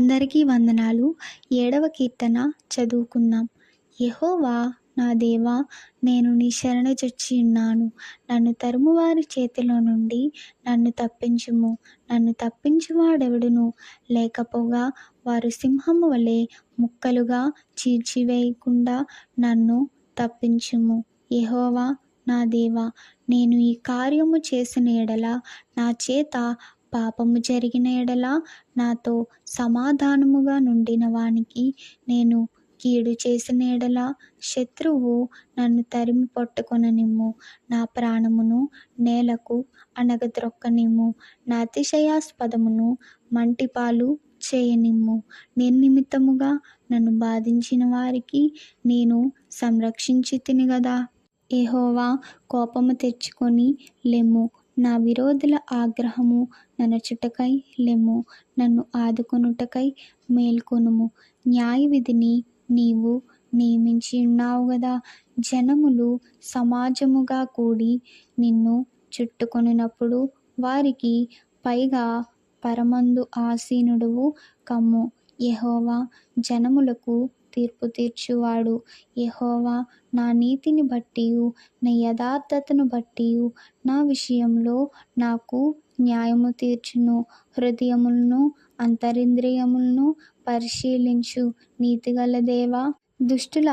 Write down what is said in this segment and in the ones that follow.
అందరికీ వందనాలు. ఏడవ కీర్తన చదువుకుందాం. యహోవా నా దేవా నేను నీ శరణుజొచ్చి ఉన్నాను. నన్ను తరుమువారి చేతిలో నుండి నన్ను తప్పించుము. నన్ను తప్పించువాడెవడును? లేకపోగా వారు సింహము వలె ముక్కలుగా చీల్చివేయకుండా నన్ను తప్పించుము. యహోవా నా దేవా నేను ఈ కార్యము చేసిన ఎడల నా చేత పాపము జరిగిన ఎడల నాతో సమాధానముగా నుండిన వానికి నేను కీడు చేసిన ఎడల శత్రువు నన్ను తరిమి పట్టుకొననిమ్ము. నా ప్రాణమును నేలకు అణగద్రొక్కనిమ్ము నా అతిశయాస్పదమును మంటిపాలు చేయనిమ్ము. నిర్నిమిత్తముగా నన్ను బాధించిన వారికి నేను సంరక్షించి తిని కదా ఏహోవా కోపము తెచ్చుకొని లెమ్ము. నా విరోధుల ఆగ్రహము ననచుటకై లెమ్ము నన్ను ఆదుకొనుటకై మేల్కొనుము. న్యాయ విధిని నీవు నియమించి ఉన్నావు గదా. జనములు సమాజముగా కూడి నిన్ను చుట్టుకొనినప్పుడు వారికి పైగా పరమందు ఆసీనుడువు కమ్ము. యహోవా జనములకు తీర్పు తీర్చువాడు. యెహోవా నా నీతిని బట్టియు నా యథార్థతను బట్టియు. నా విషయంలో నాకు న్యాయము తీర్చును. హృదయములను అంతరింద్రియములను పరిశీలించు. నీతిగల దేవా దుష్టుల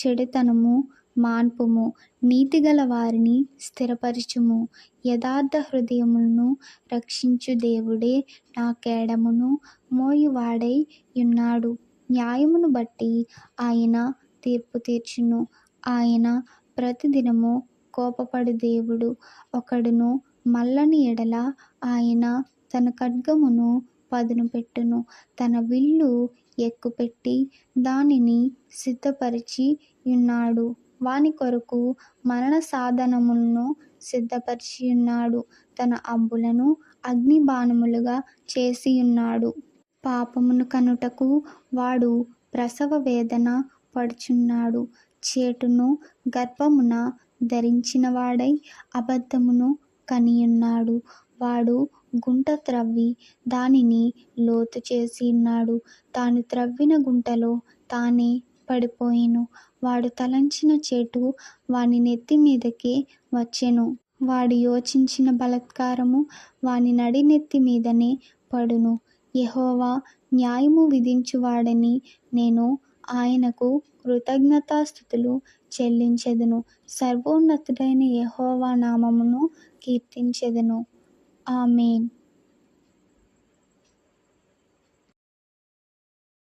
చెడుతనము మాన్పుము. నీతిగల వారిని స్థిరపరచుము. యథార్థ హృదయములను రక్షించు దేవుడే నా కేడమును మోయువాడై ఉన్నాడు. న్యాయమును బట్టి ఆయన తీర్పు తీర్చును. ఆయన ప్రతిదినము కోపపడు దేవుడు ఒకడును మల్లని ఎడల ఆయన తన ఖడ్గమును పదును పెట్టును. తన విల్లు ఎక్కుపెట్టి దానిని సిద్ధపరిచి ఉన్నాడు. వాని కొరకు మరణ సాధనములను సిద్ధపరిచి ఉన్నాడు. తన అంబులను అగ్ని బాణములుగా చేసి ఉన్నాడు. పాపమును కనుటకు వాడు ప్రసవ వేదన పడుచున్నాడు. చేటును గర్భమున ధరించిన వాడై అబద్ధమును కనియున్నాడు. వాడు గుంట త్రవ్వి దానిని లోతు చేసి ఉన్నాడు. తాను త్రవ్విన గుంటలో తానే పడిపోయాను. వాడు తలంచిన చేటు వాని నెత్తి మీదకే వచ్చెను. వాడు యోచించిన బలత్కారము వాని నడినెత్తి మీదనే పడును. యెహోవా న్యాయము విధించువాడని నేను ఆయనకు కృతజ్ఞతాస్థుతులు చెల్లించెదను. సర్వోన్నతుడైన యెహోవా నామమును కీర్తించెదను. ఆమెన్.